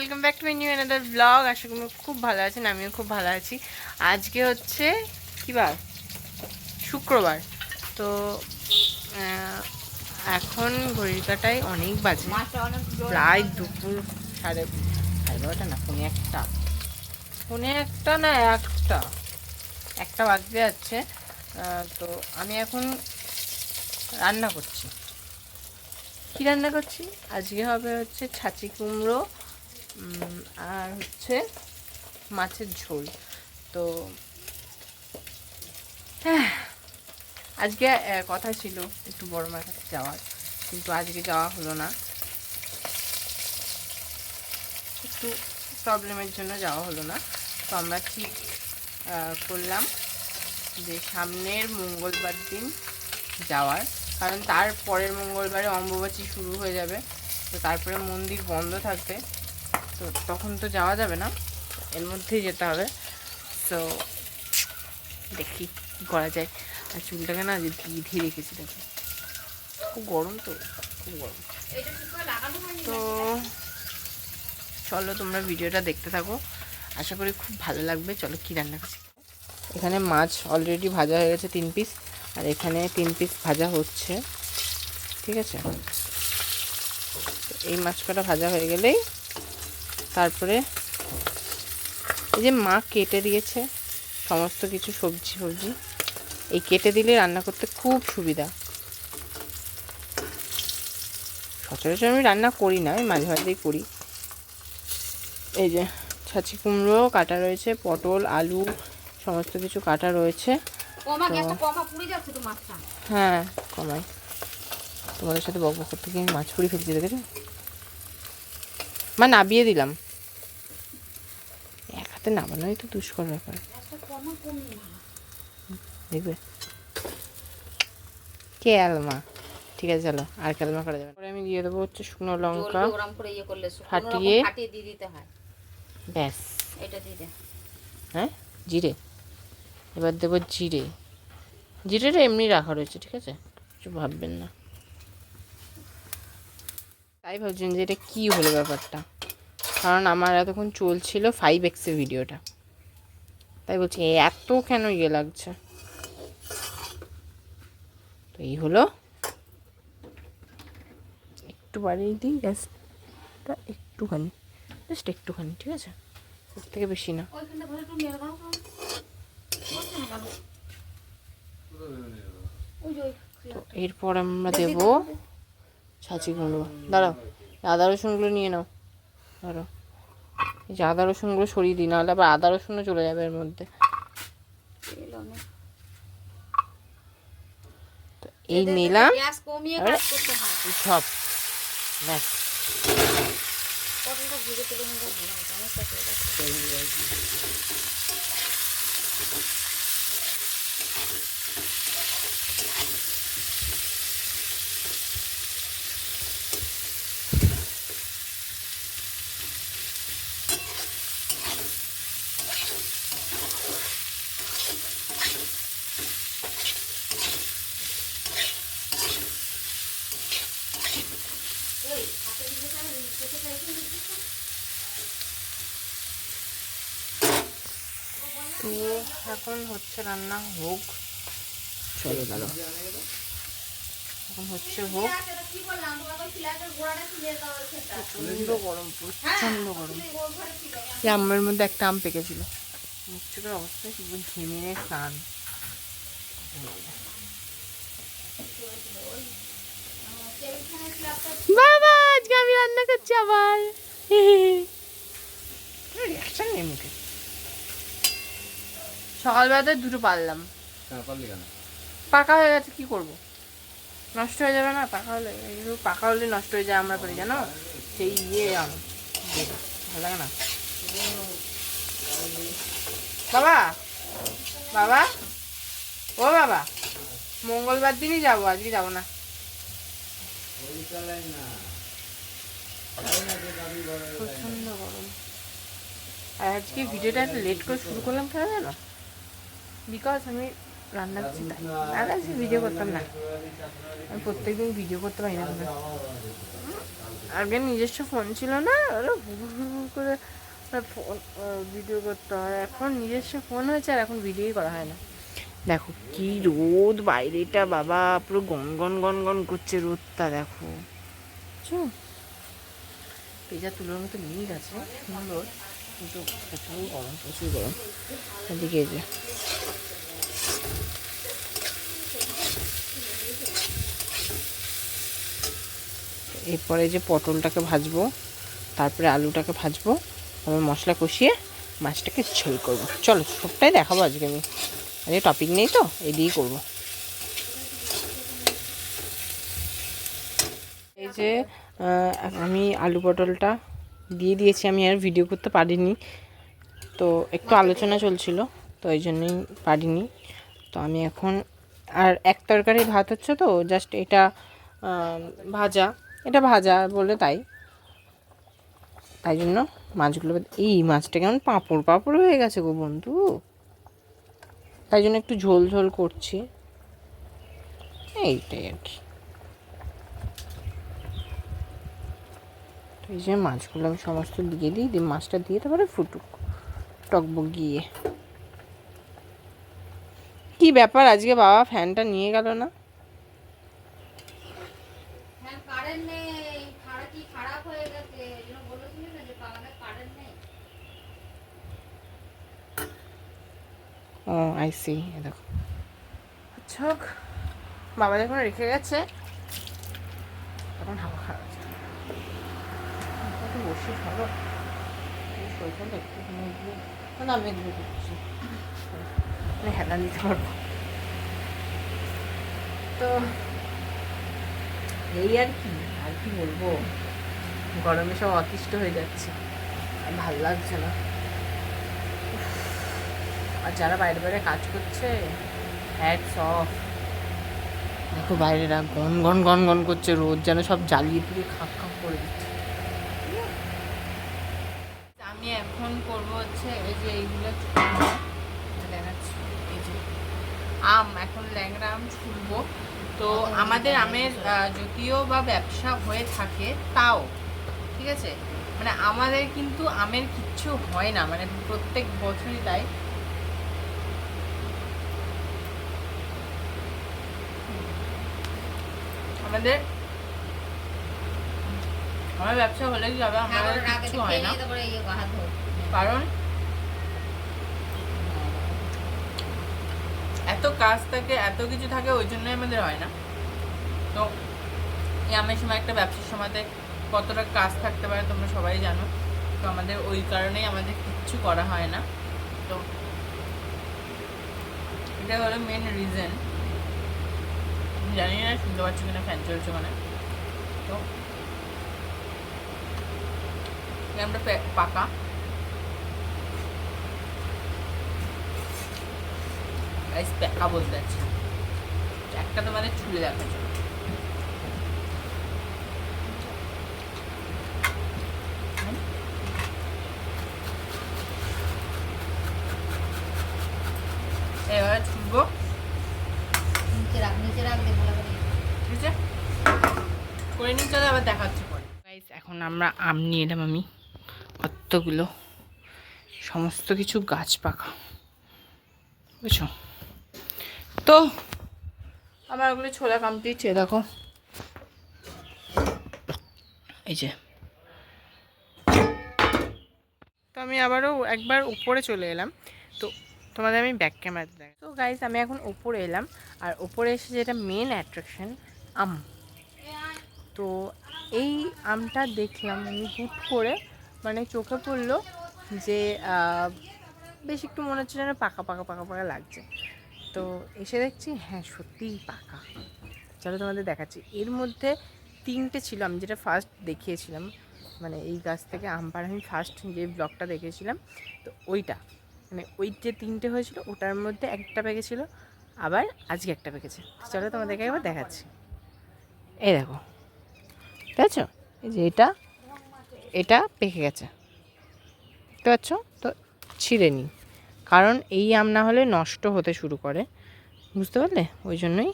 Welcome back to my new another blog আশা করি খুব ভালো আছেন, আমিও খুব ভালো আছি। আজকে হচ্ছে কী বার? শুক্রবার। তো এখন ঘড়ির কাটায় অনেক বাজে। প্রায় দুপুর সাড়ে সাড়ে বারোটা না, পৌনে একটা। পৌনে একটা না একটা? একটা বাজতে যাচ্ছে। তো আমি এখন রান্না করছি। কি রান্না করছি? আজকে হবে হচ্ছে ছাঁচি কুমড়ো আর হচ্ছে মাছের ঝোল। তো আজকে কথা ছিল একটু বড় মার কাছে যাওয়ার, কিন্তু আজকে যাওয়া হলো না। একটু প্রবলেমের জন্য যাওয়া হলো না। তো আমরা ঠিক করলাম যে সামনের মঙ্গলবার দিন যাওয়ার, কারণ তার পরের মঙ্গলবারে অম্বুবাচী শুরু হয়ে যাবে। তো তারপরে মন্দির বন্ধ থাকবে। তো তখন তো যাওয়া যাবে না। এর মধ্যেই যেতে হবে। তো দেখি কি করা যায়। আর চুলটাকে না যে বিধি রেখেছি দেখো। খুব গরম তো খুব গরম। তো চলো তোমরা ভিডিওটা দেখতে থাকো। আশা করি খুব ভালো লাগবে। চলো কী রান্না করছি? এখানে মাছ অলরেডি ভাজা হয়ে গেছে তিন পিস আর এখানে তিন পিস ভাজা হচ্ছে। ঠিক আছে? এই মাছ কটা ভাজা হয়ে গেলেই তারপরে এই যে মা কেটে দিয়েছে সমস্ত কিছু সবজি সবজি এই কেটে দিলে রান্না করতে খুব সুবিধা। সচরাচর আমি রান্না করি না আমি মাঝে মাঝেই করি। এই যে ছাচি কুমড়ো কাটা রয়েছে পটল আলু সমস্ত কিছু কাটা রয়েছে। হ্যাঁ কমাই। তোমাদের সাথে বক বক করতে গিয়ে মাছ পুরি ফেলছি দেখেছ? মা নাবিয়ে দিলাম। এক হাতে নামানোই তো দুষ্কর ব্যাপার। দেখবে? কে কেলমা ঠিক আছে চলো আর কেলমা করা যাবে আমি দিয়ে দেবো হচ্ছে শুকনো লঙ্কা। ইয়ে শুকনো ফাটিয়ে। দিয়ে দিতে হয়। ব্যাস। এটা দিয়ে হ্যাঁ? জিরে? এবার দেবো জিরে। জিরেটা এমনি রাখা রয়েছে ঠিক আছে? কিছু ভাববেন না। তাই ভাবছেন যে এটা কী হলো ব্যাপারটা। কারণ আমার এতক্ষণ চলছিল ফাইভ এক্সের ভিডিওটা। তাই বলছি এত কেন ইয়ে লাগছে? তো এই হলো। একটু বাড়িয়ে দিই গ্যাসটা একটুখানি জাস্ট একটুখানি, ঠিক আছে? ওর থেকে বেশি না। তো। এরপর আমরা দেবো ছাঁচি কুমড়ো দাঁড়াও আদা রসুনগুলো নিয়ে নাও। দাঁড়াও এই যে আদা রসুনগুলো সরিয়ে দিই নাহলে আবার আদা রসুনও চলে যাবে এর মধ্যে। তো এই নিলাম। সব। ব্যাস। তুলে এখন হচ্ছে রান্না হোক। চলো দাঁড়াও এখন হচ্ছে হোক। প্রচণ্ড গরম প্রচণ্ড গরম। এই আমের মধ্যে একটা আম পেকেছিল। মুখচুকের অবস্থা কি ঝিমিয়ে স্নান বাবা আজকে আমি রান্না করছি আবার। রিয়াকশন নেই মুখে। সকালবেলাতে দুটো পারলাম। পাকা হয়ে গেছে কি করব? নষ্ট হয়ে যাবে না পাকা হলে পাকা হলে নষ্ট হয়ে যায় আমরা পারি জানো? সেই ইয়ে ভালো লাগে না? বাবা বাবা ও বাবা মঙ্গলবার দিনই যাব আজকে যাব না। প্রচণ্ড গরম। আর আজকে ভিডিওটা একটু লেট করে শুরু করলাম কেন জানো? বিকজ আমি রান্না করছি তাই আর আজকে ভিডিও করতাম না। আমি প্রত্যেকদিন ভিডিও করতে পারি না আগে নিজস্ব ফোন ছিল না ওরা করে ফোন ভিডিও করতে। হয় এখন নিজস্ব ফোন হয়েছে আর এখন ভিডিওই করা হয় না। দেখো কি রোদ বাইরেটা বাবা পুরো গন গন গন গন করছে রোদটা দেখো। পেজা তুলোর মতো নীল আছে সুন্দর। এরপরে যে পটলটাকে ভাজবো, তারপরে আলুটাকে ভাজবো, তারপরে মশলা কষিয়ে মাছটাকে ঝোল করব। চলো, সবটাই দেখাবো আজকে আমি। আজকে টপিক নেই তো, এই দিয়েই করব। এই যে আমি আলু পটলটা দিয়ে দিয়েছি, আমি আর ভিডিও করতে পারিনি। তো একটু আলোচনা চলছিল, তো এই জন্যই পারিনি। তো আমি এখন, আর এক তরকারি ভাত হচ্ছে তো জাস্ট এটা ভাজা। এটা ভাজা বলে তাই। তাই জন্য মাছগুলো, এই মাছটা কেমন পাঁপড় পাঁপড় হয়ে গেছে গো বন্ধু। তাই জন্য একটু ঝোল ঝোল করছি। এইটাই আর কি। এই যে মাছগুলো আমি সমস্ত দিয়ে দিই দিয়ে মাছটা দিয়ে তারপরে ফুটুক টকবক গিয়ে কি ব্যাপার আজকে বাবা ফ্যানটা নিয়ে গেল না? হ্যাঁ ও আই সি দেখো। আচ্ছা বাবা যখন রেখে গেছে তখন হাওয়া খারাপ একটু বসে ভালো। শরীরটা একটু ঘুমিয়ে দিয়ে না আমি এদিকে করছি। আমি হেলান দিতে পারব। তো এই আর কি আর কি বলব? গরমে সব অতিষ্ঠ হয়ে যাচ্ছে। আর ভালো লাগছে না। আর যারা বাইরে বাইরে কাজ করছে হ্যাটস অফ দেখো বাইরেরা গন গন গন গন করছে। রোদ যেন সব জ্বালিয়ে পুড়িয়ে খাপ খাপ করে দিচ্ছে আমি এখন করব হচ্ছে এই যে এইগুলো। দেখাচ্ছি এই যে আম এখন ল্যাংড়া আম ছুলবো তো আমাদের আমের যদিও বা ব্যবসা হয়ে থাকে তাও ঠিক আছে? মানে আমাদের কিন্তু আমের কিচ্ছু হয় না মানে প্রত্যেক বছরই তাই। আমাদের আমার ব্যবসা হলে হবে হ্যাঁ আমাদের কিচ্ছু হয় না। কারণ এত কাজ থাকে এত কিছু থাকে, ওই জন্যই আমাদের হয় না। তো এই আমের সময় একটা ব্যবসার সময়তে কতটা কাজ থাকতে পারে তোমরা সবাই জানো। তো আমাদের ওই কারণেই আমাদের কিচ্ছু করা হয় না। তো, এটা হলো মেন রিজন জানি না, শুনতে পাচ্ছ কিনা ফ্যান চলছে ওখানে তো পে- পাকা। গাইস যাচ্ছি একটা তোমাদের ছুলে দেখা এবার ছুলবো নিচে রাখ নিচে রাখ দে করে ঠিক আছে? করে নিয়ে চলে আবার দেখাচ্ছি পরে। গাইস এখন আমরা আম নিয়ে এলাম আমি। কতগুলো? সমস্ত কিছু গাছ পাকা। বুঝছ? তো, আমার ওগুলো ছোলা কমপ্লিট এ দেখো। এই যে। তো আমি আবারও একবার উপরে চলে এলাম। তো তোমাদের আমি ব্যাক ক্যামেরাতে দেখ তো গাইস আমি এখন উপরে এলাম। আর উপরে এসে যেটা মেন অ্যাট্রাকশন আম। তো এই আমটা দেখলাম আমি হুট করে মানে চোখে পড়ল যে বেশ একটু মনে হচ্ছে যেন পাকা পাকা পাকা পাকা লাগছে। তো এসে দেখছি হ্যাঁ সত্যিই পাকা। চলো তোমাদের দেখাচ্ছি। এর মধ্যে তিনটে ছিল, আমি যেটা ফার্স্ট দেখিয়েছিলাম মানে এই গাছ থেকে আম পাড়া, আমি ফার্স্ট যে ব্লগটা দেখেছিলাম তো ওইটা মানে ওই যে তিনটে হয়েছিল, ওটার মধ্যে একটা পেকেছিল, আবার আজকে একটা পেকেছে। চলো তোমাদেরকে একবার দেখাচ্ছি। এই দেখো ঠিক আছে এই যে এটা এটা পেকে গেছে। দেখতে পাচ্ছ? তো ছিঁড়ে নিই কারণ এই আম না হলে নষ্ট হতে শুরু করে। বুঝতে পারলে? ওই জন্যই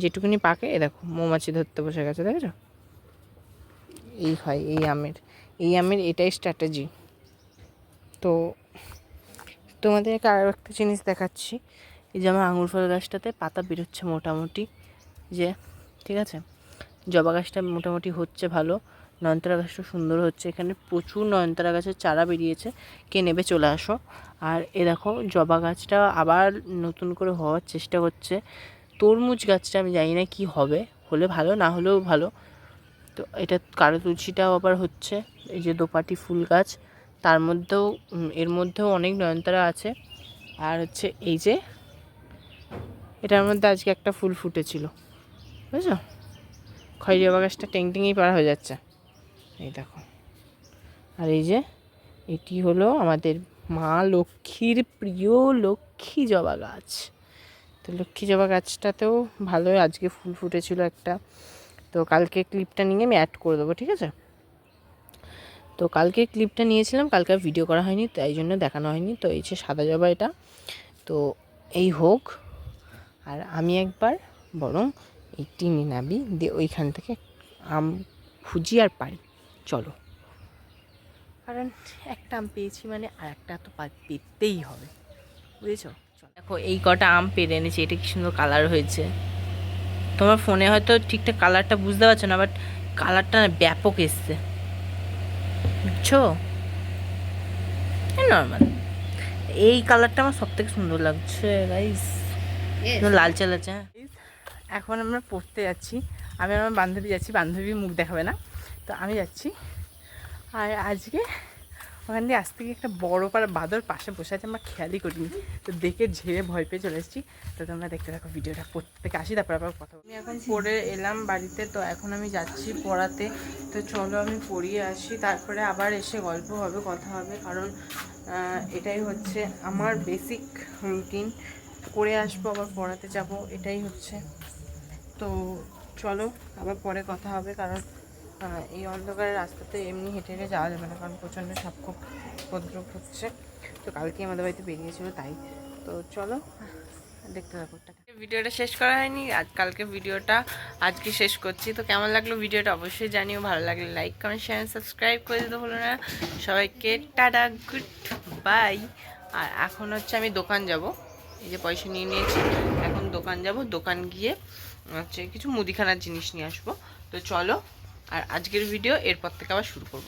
যেটুকুনি পাকে, এ দেখো, মৌমাছি ধরতে বসে গেছে, দেখেছ? এই হয় এই আমের এই আমের এটাই স্ট্র্যাটেজি তো তোমাদেরকে আরও একটা জিনিস দেখাচ্ছি। এই যে আমার আঙুর ফল গাছটাতে পাতা বেরোচ্ছে মোটামুটি, যে, ঠিক আছে? জবা গাছটা মোটামুটি হচ্ছে ভালো। নয়নতারা গাছটা সুন্দর হচ্ছে। এখানে প্রচুর নয়নতারা গাছের চারা বেরিয়েছে। কে নেবে চলে আসো। আর এ দেখো, জবা গাছটা আবার নতুন করে হওয়ার চেষ্টা করছে তরমুজ গাছটা আমি জানি না কী হবে। হলে ভালো, না হলেও ভালো। তো এটা কারও তুলসীটাও আবার হচ্ছে। এই যে দোপাটি ফুল গাছ, তার মধ্যেও এর মধ্যেও অনেক নয়নতারা আছে। আর হচ্ছে এই যে, এটার মধ্যে আজকে একটা ফুল ফুটেছিল। বুঝছ? খয়রি জবা গাছটা টেং টেঙেই পার হয়ে যাচ্ছে। এই দেখো। আর এই যে, এটি হলো আমাদের মা লক্ষ্মীর প্রিয় লক্ষ্মী জবা গাছ। তো লক্ষ্মী জবা গাছটাতেও ভালোই আজকে ফুল ফুটেছিল একটা। তো কালকে ক্লিপটা নিয়ে আমি অ্যাড করে দেবো, ঠিক আছে? তো কালকে ক্লিপটা নিয়েছিলাম, কালকে ভিডিও করা হয়নি, তাই জন্য দেখানো হয়নি। তো এই যে সাদা জবা এটা। তো এই হোক, আর আমি একবার বরং এইটি নিনাবি দিয়ে ওইখান থেকে আম খুঁজি আর পারি। চলো। কারণ একটা আম পেয়েছি মানে আর একটা তো পেতেই হবে। বুঝেছ। দেখো এই কটা আম পেরে এনেছি এটা কি সুন্দর কালার হয়েছে। তোমার ফোনে হয়তো ঠিকঠাক কালারটা বুঝতে পারছ না বাট কালারটা না ব্যাপক এসছে। বুঝছ? নর্মাল এই কালারটা আমার সব থেকে সুন্দর লাগছে গাইস লালচে লালচে হ্যাঁ। এখন আমরা পড়তে যাচ্ছি। আমি আমার বান্ধবী যাচ্ছি বান্ধবী মুখ দেখাবে না। তো আমি যাচ্ছি। আর আজকে ওখান দিয়ে আসতে গিয়ে একটা বড় পাড়া বাদর পাশে বসে আছে, আমরা খেয়ালই করিনি। তো দেখে ঝেড়ে ভয় পেয়ে চলে এসেছি। তো তোমরা দেখতে থাকো ভিডিওটা পড়তে থেকে আসি, তারপর আবার কথা আমি এখন পড়ে এলাম বাড়িতে, তো এখন আমি যাচ্ছি পড়াতে। তো চলো আমি পড়িয়ে আসি, তারপরে আবার এসে গল্প হবে, কথা হবে। কারণ এটাই হচ্ছে আমার বেসিক রুটিন করে আসব, আবার পড়াতে যাব, এটাই হচ্ছে। তো চলো আবার পরে কথা হবে, কারণ এই অন্ধকারের রাস্তাতে এমনি হেঁটে হেঁটে যাওয়া যাবে না, কারণ প্রচণ্ড সাপখোপ উপদ্রব হচ্ছে। তো কালকে আমাদের বাড়িতে বেরিয়েছিল তাই। তো চলো, দেখতে থাকো ভিডিওটা শেষ করা হয়নি, আজ কালকে ভিডিওটা আজকে শেষ করছি। তো কেমন লাগল ভিডিওটা অবশ্যই জানিও, ভালো লাগলে লাইক কমেন্ট শেয়ার সাবস্ক্রাইব করে দিতে হলো না। সবাইকে টাটা গুড বাই আর এখন হচ্ছে আমি দোকান যাব, এই যে পয়সা নিয়ে নিয়েছি। এখন দোকান যাব, দোকান গিয়ে হচ্ছে কিছু মুদিখানার জিনিস নিয়ে আসব। তো চলো আর আজকের ভিডিও এরপর থেকে আবার শুরু করব।